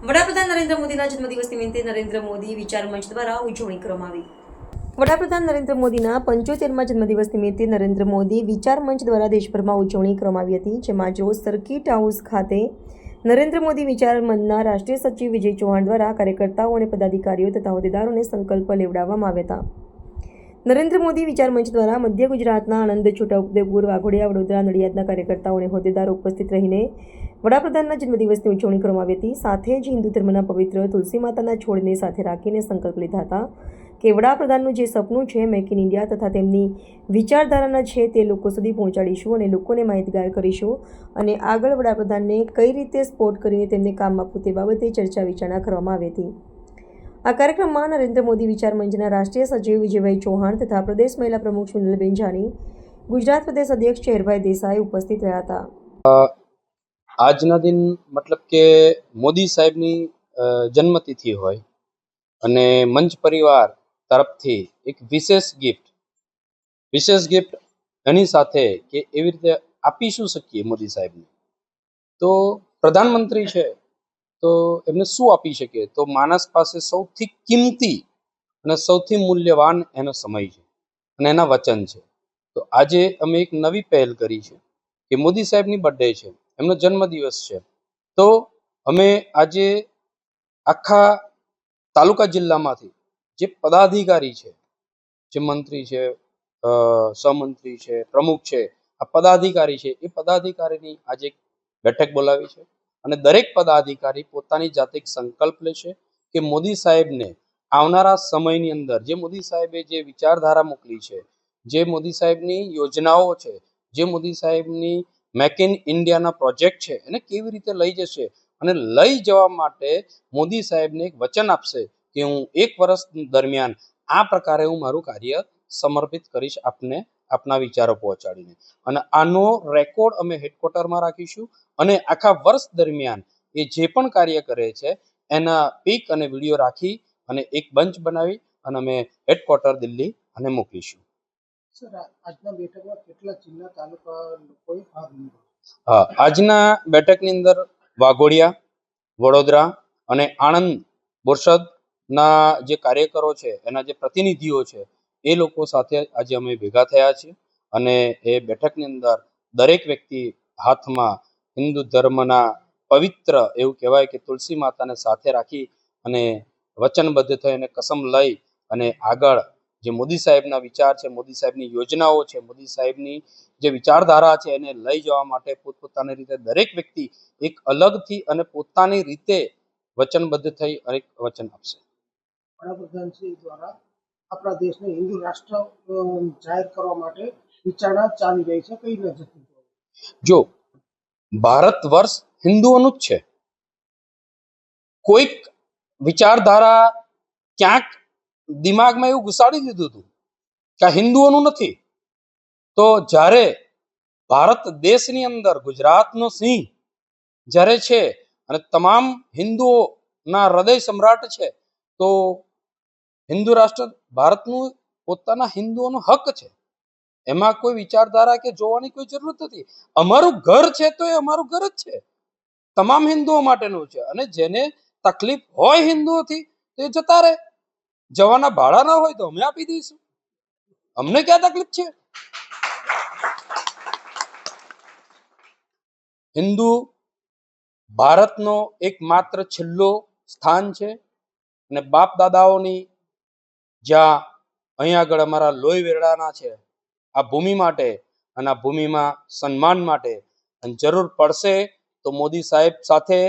વડાપ્રધાન નરેન્દ્ર મોદીના જન્મદિવસ નિમિત્તે નરેન્દ્ર મોદી વિચાર મંચ દ્વારા ઉજવણી કરવામાં આવી. વડાપ્રધાન નરેન્દ્ર મોદીના પંચોતેરમાં જન્મદિવસ નિમિત્તે નરેન્દ્ર મોદી વિચાર મંચ દ્વારા દેશભરમાં ઉજવણી કરવામાં આવી હતી, જેમાં જો સર્કિટ હાઉસ ખાતે નરેન્દ્ર મોદી વિચાર મંચના રાષ્ટ્રીય સચિવ વિજય ચૌહાણ દ્વારા કાર્યકર્તાઓ અને પદાધિકારીઓ તથા હોદ્દેદારોને સંકલ્પ લેવડાવવામાં આવ્યા હતા. નરેન્દ્ર મોદી વિચાર મંચ દ્વારા મધ્ય ગુજરાતના આણંદ, છોટાઉદેપુર, વાઘોડિયા, વડોદરા, નડિયાદના કાર્યકર્તાઓ અને હોદ્દેદારો ઉપસ્થિત રહીને વડાપ્રધાનના જન્મદિવસની ઉજવણી કરવામાં આવી હતી. સાથે જ હિન્દુ ધર્મના પવિત્ર તુલસી માતાના છોડને સાથે રાખીને સંકલ્પ લીધા હતા કે વડાપ્રધાનનું જે સપનું છે, મેક ઇન ઇન્ડિયા તથા તેમની વિચારધારાના છે, તે લોકો સુધી પહોંચાડીશું અને લોકોને માહિતગાર કરીશું અને આગળ વડાપ્રધાનને કઈ રીતે સપોર્ટ કરીને તેમને કામ આપવું તે બાબતે ચર્ચા વિચારણા કરવામાં આવી હતી. આ કાર્યક્રમમાં નરેન્દ્ર મોદી, વિચાર મંચના રાષ્ટ્રીય સચિવ વિજયભાઈ ચૌહાણ તથા પ્રદેશ મહિલા પ્રમુખ સુનિલબેન જાની ગુજરાત પ્રદેશ અધ્યક્ષ ચેરભાઈ દેસાઈ ઉપસ્થિત રહ્યા હતા. આજના દિન મતલબ કે મોદી સાહેબની જન્મતિથિ હોય અને મંચ પરિવાર તરફથી એક વિશેષ ગિફ્ટ વિશેષ ગિફ્ટ એની સાથે કે એવી રીતે આપી શું શકીએ મોદી સાહેબને? તો પ્રધાનમંત્રી છે તો એમને શું આપી શકીએ? તો માણસ પાસે સૌથી કિંમતી અને સૌથી મૂલ્યવાન એનો સમય છે અને એના વચન છે. તો આજે અમે એક નવી પહેલ કરી છે કે મોદી સાહેબની બર્થડે છે, એમનો જન્મદિવસ છે. તો અમે આજે આખા તાલુકા જિલ્લામાંથી જે પદાધિકારી છે, જે મંત્રી છે સહમંત્રી છે, પ્રમુખ છે, આ પદાધિકારી છે, એ પદાધિકારીની આજે બેઠક બોલાવી છે. અને દરેક પદાધિકારી પોતાની જાતે એક સંકલ્પ લેશે કે મોદી સાહેબને આવનારા સમયની અંદર, જે મોદી સાહેબે જે વિચારધારા મોકલી છે, જે મોદી સાહેબની યોજનાઓ છે, જે મોદી સાહેબની મેક ઇન ઇન્ડિયાના પ્રોજેક્ટ છે, એને કેવી રીતે લઈ જશે અને લઈ જવા માટે મોદી સાહેબને એક વચન આપશે કે હું એક વર્ષ દરમિયાન આ પ્રકારે હું મારું કાર્ય સમર્પિત કરીશ આપને આપના વિચારો પહોંચાડીને. અને આનો રેકોર્ડ અમે હેડક્વાર્ટરમાં રાખીશું અને આખા વર્ષ દરમિયાન એ જે પણ કાર્ય કરે છે એના પીક અને વીડિયો રાખી અને એક બંચ બનાવી અને અમે હેડક્વાર્ટર દિલ્હી અને મોકલીશું હા આજના બેઠકની અંદર વાઘોડિયા વડોદરા અને આણંદ બોરસદના જે કાર્યકરો છે એના જે પ્રતિનિધિઓ છે એ લોકો સાથે આજે અમે ભેગા થયા છીએ અને એ બેઠકની અંદર દરેક વ્યક્તિ હાથમાં હિન્દુ ધર્મના પવિત્ર એવું કહેવાય કે તુલસી માતાને સાથે રાખી અને વચનબદ્ધ થઈ અને કસમ લઈ અને આગળ જે મોદી સાહેબના વિચાર છે, મોદી સાહેબની યોજનાઓ છે, મોદી સાહેબની જે વિચારધારા છે એને લઈ જવા માટે પોતપોતાની રીતે દરેક વ્યક્તિ એક અલગથી અને પોતાની રીતે વચનબદ્ધ થઈ અને વચન આપશે. વડાપ્રધાનશ્રી દ્વારા આપણા દેશને હિન્દુ રાષ્ટ્ર જાહેર કરવા માટે વિચારણા ચાલી રહી છે, કઈ નજરથી જો, ભારત વર્ષ હિન્દુઓનું જ છે. કોઈક વિચારધારા ક્યાંક દિમાગમાં એવું ઘુસાડી દીધું હતું કે હિન્દુઓનું નથી. તો જ્યારે ભારત દેશની અંદર, ગુજરાતનો સિંહ જ્યારે છે અને તમામ હિન્દુઓના હૃદય સમ્રાટ છે, તો હિન્દુ રાષ્ટ્ર ભારતનું પોતાના હિન્દુઓનો હક છે. એમાં કોઈ વિચારધારા કે જોવાની કોઈ જરૂર નથી. અમારું ઘર છે તો એ અમારું ઘર જ છે. તમામ હિન્દુઓ માટેનું છે. અને જેને તકલીફ હોય હિન્દુઓથી તો એ જતા રહે. જવાના ભાડા ના હોય તો અમે આપી દઈશું. અમને ક્યાં તકલીફ છે? હિન્દુ ભારતનો એકમાત્ર છેલ્લો સ્થાન છે. અને બાપ દાદાઓની જ્યાં અહીંયા આગળ અમારા લોહી વેરડાના છે. આ ભૂમિ માટે અને આ ભૂમિમાં સન્માન માટે અને જરૂર પડશે તો મોદી સાહેબ સાથે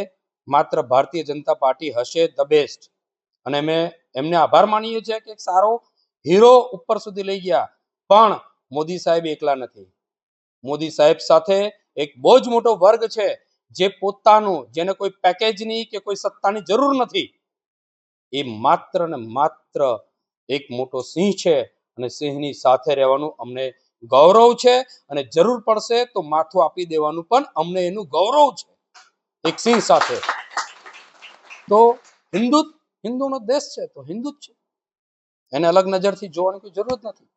માત્ર ભારતીય જનતા પાર્ટી હશે ધ બેસ્ટ. અને અમે એમને આભાર માનીએ છીએ કે એક સારો હીરો ઉપર સુધી લઈ ગયા. પણ મોદી સાહેબ એકલા નથી. મોદી સાહેબ સાથે એક બહુ જ મોટો વર્ગ છે જે પોતાનું, જેને કોઈ પેકેજની કે કોઈ સત્તાની જરૂર નથી. એ માત્ર ને માત્ર એક મોટો સિંહ છે અને સિંહની સાથે રહેવાનું અમને ગૌરવ છે અને જરૂર પડશે તો માથું આપી દેવાનું પણ અમને એનું ગૌરવ છે. એક સિંહ સાથે. તો હિન્દુ હિન્દુનો દેશ છે, તો હિન્દુ જ છે. એને અલગ નજરથી જોવાની કોઈ જરૂર નથી.